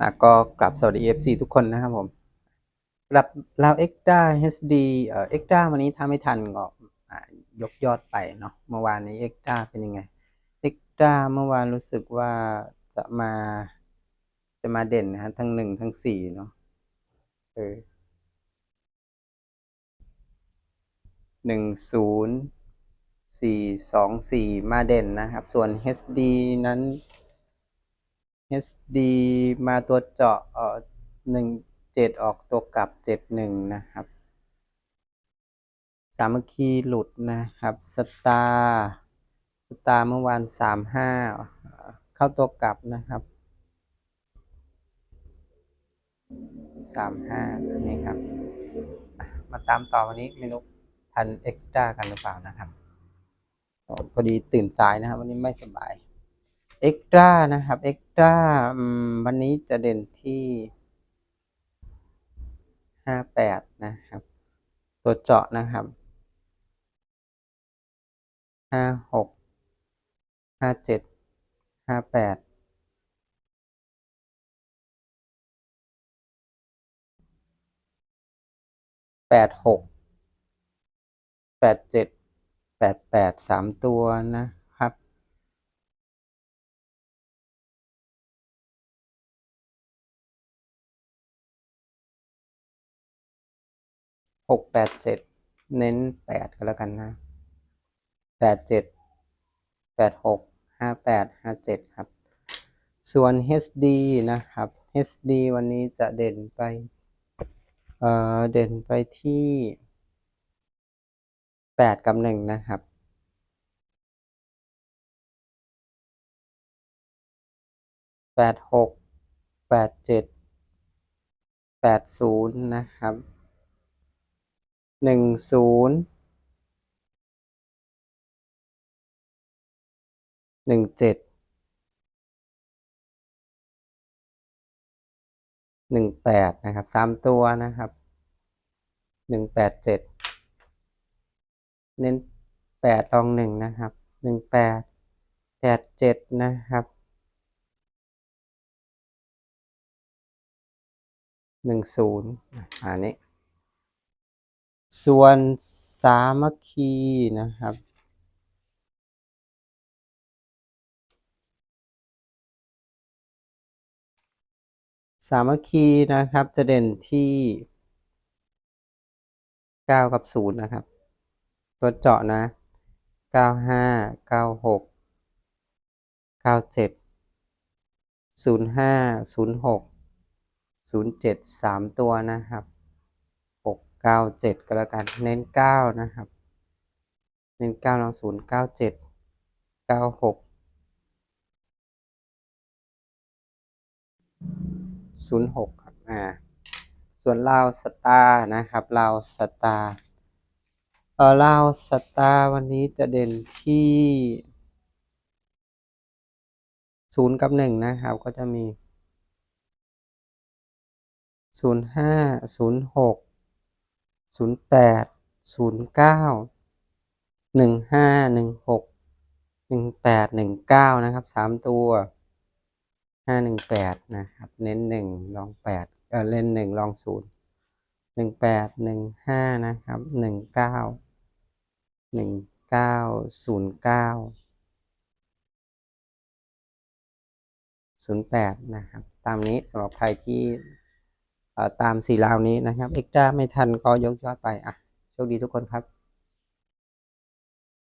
อะก็กลับสวัสดี FC ทุกคนนะครับผมกลับเราเอ็กด้า HD เอ่อเอ็กด้าวันนี้ถ้าไม่ทันก็ยกยอดไปเนาะเมื่อวานนี้เอ็กด้าเป็นยังไงเอ็กด้าเมื่อวานรู้สึกว่าจะมาจะมาเด่นนะฮะทั้งหนึ่งทั้งสี่เนาะเออหนึ่งศูนย์สี่สองสี่มาเด่นนะครับ ส่วน HD นั้น HD มาตัวเจาะเอ่อหนึ่งเจ็ดออกตัวกลับเจ็ดหนึ่งนะครับ สามัคคีหลุดนะครับสตาร์สตาร์เมื่อวานสามห้าเข้าตัวกลับนะครับสามห้าอันนี้ครับ มาตามต่อวันนี้ไม่รู้ทันเอ็กซ์ตร้ากันหรือเปล่านะครับพอดีตื่นสายนะครับ วันนี้ไม่สบาย เอ็กตร้านะครับเอ็กตร้าวันนี้จะเด่นที่ห้าแปดนะครับ ตัวเจาะนะครับห้าหกห้าเจ็ดห้าแปดแปดหกแปดเจ็ดแปดแปดสามตัวนะ หกแปดเจ็ดเน้นแปดก็แล้วกันนะแปดเจ็ดแปดหกห้าแปดห้าเจ็ดครับ ส่วน HD นะครับ HD วันนี้จะเด่นไป เอ่อ เด่นไปที่แปดกับหนึ่งนะครับแปดหกแปดเจ็ดแปดศูนย์นะครับ หนึ่งศูนย์หนึ่งเจ็ดหนึ่งแปดนะครับสามตัวนะครับหนึ่งแปดเจ็ดเน้นแปดลองหนึ่งนะครับหนึ่งแปดแปดเจ็ดนะครับหนึ่งศูนย์อันนี้ ส่วนสามัคคีนะครับ สามัคคีนะครับจะเด่นที่เก้ากับศูนย์นะครับ ตัวเจาะนะเก้าห้าเก้าหกเก้าเจ็ดศูนย์ห้าศูนย์หกศูนย์เจ็ดสามตัวนะครับ เก้าเจ็ดก็แล้วกัน เน้นเก้านะครับ เน้นเก้าลองศูนย์เก้าเจ็ดเก้าหกศูนย์หกครับ อ่า ส่วนลาวสตาร์นะครับลาวสตาร์เออลาวสตาร์วันนี้จะเด่นที่ศูนย์กับหนึ่งนะครับ ก็จะมีศูนย์ห้าศูนย์หก ศูนย์แปดศูนย์เก้าหนึ่งห้าหนึ่งหกหนึ่งแปดหนึ่งเก้านะครับสามตัวห้าหนึ่งแปดนะครับ เน้นหนึ่งลองแปดเออเล่นหนึ่งลองศูนย์หนึ่งแปดหนึ่งห้านะครับหนึ่งเก้าหนึ่งเก้าศูนย์เก้าศูนย์แปดนะครับ ตามนี้สำหรับใครที่ ตามสี่ราวนี้นะครับ เอ็กด้าไม่ทันก็ยกยอดไปอะโชคดีทุกคนครับ